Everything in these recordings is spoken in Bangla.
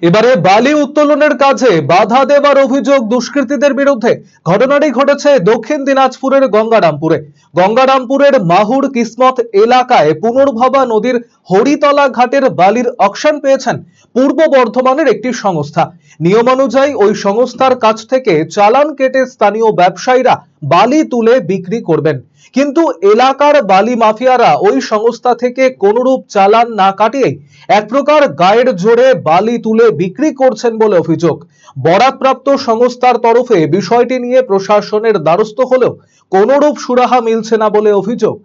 এবারে বালি উত্তোলনের কাজে বাধা দেবার অভিযোগ দুষ্কৃতীদের বিরুদ্ধে। ঘটনাটি ঘটেছে দক্ষিণ দিনাজপুরের গঙ্গারামপুরে। গঙ্গারামপুরের মাহুর কিসমত এলাকায় পুনর্ভবা নদীর হরিতলা ঘাটের বালির অকশন পেয়েছেন পূর্ব বর্ধমানের একটি সংস্থা। নিয়মানুযায়ী ওই সংস্থার কাছ থেকে চালান কেটে স্থানীয় ব্যবসায়ীরা বালি তুলে বিক্রি করবেন। কিন্তু এলাকার বালি মাফিয়ারা ওই সংস্থা থেকে কোনরূপ চালান না কাটিয়ে এক প্রকার গায়ের জোরে বালি তুলে বিক্রি করছেন বলে অভিযোগ। বরাদপ্রাপ্ত সংস্থার তরফে বিষয়টি নিয়ে প্রশাসনের দ্বারস্থ হলেও কোনরূপ সুরাহা মিলছে না বলে অভিযোগ।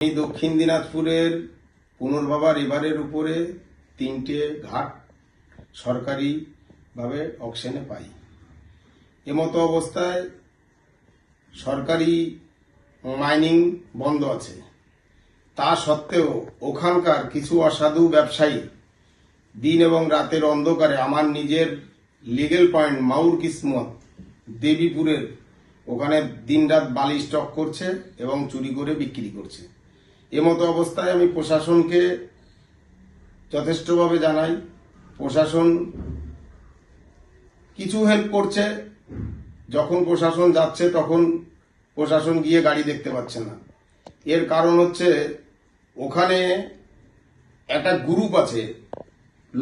এই দক্ষিণ দিনাজপুরের পুনর্ভাবার এবারের উপরে তিনটে ঘাট সরকারিভাবে অকশনে পাই। এমতো অবস্থায় সরকারি মাইনিং বন্ধ আছে। তা সত্ত্বেও ওখানকার কিছু অসাধু ব্যবসায়ী দিন এবং রাতের অন্ধকারে আমার নিজের লিগেল পয়েন্ট মাউর কিসমত দেবীপুরের ওখানে দিনরাত বালি স্টক করছে এবং চুরি করে বিক্রি করছে। এমতো অবস্থায় আমি প্রশাসনকে যথেষ্টভাবে জানাই, প্রশাসন কিছু হেল্প করছে। যখন প্রশাসন যাচ্ছে তখন প্রশাসন গিয়ে গাড়ি দেখতে পাচ্ছে না। এর কারণ হচ্ছে ওখানে একটা গ্রুপ আছে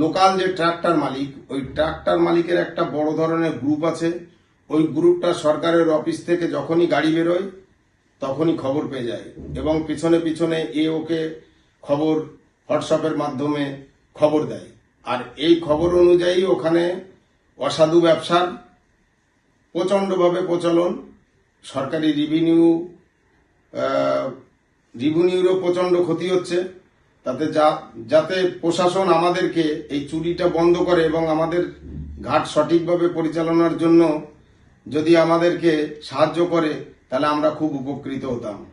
লোকাল যে ট্রাক্টর মালিক, ওই ট্রাক্টর মালিকের একটা বড় ধরনের গ্রুপ আছে। ওই গ্রুপটা সরকারের অফিস থেকে যখনই গাড়ি বেরোয়, তখনই খবর পেয়ে যায় এবং পিছনে পিছনে এ ওকে খবর হোয়াটসঅ্যাপের মাধ্যমে খবর দেয়। আর এই খবর অনুযায়ী ওখানে অসাধু ব্যবসার প্রচণ্ডভাবে প্রচলন, সরকারি রেভিনিউ রেভিনিউরও প্রচণ্ড ক্ষতি হচ্ছে। তাতে যা, যাতে প্রশাসন আমাদেরকে এই চুরিটা বন্ধ করে এবং আমাদের ঘাট সঠিকভাবে পরিচালনার জন্য যদি আমাদেরকে সাহায্য করে, তাহলে আমরা খুব উপকৃত হতাম।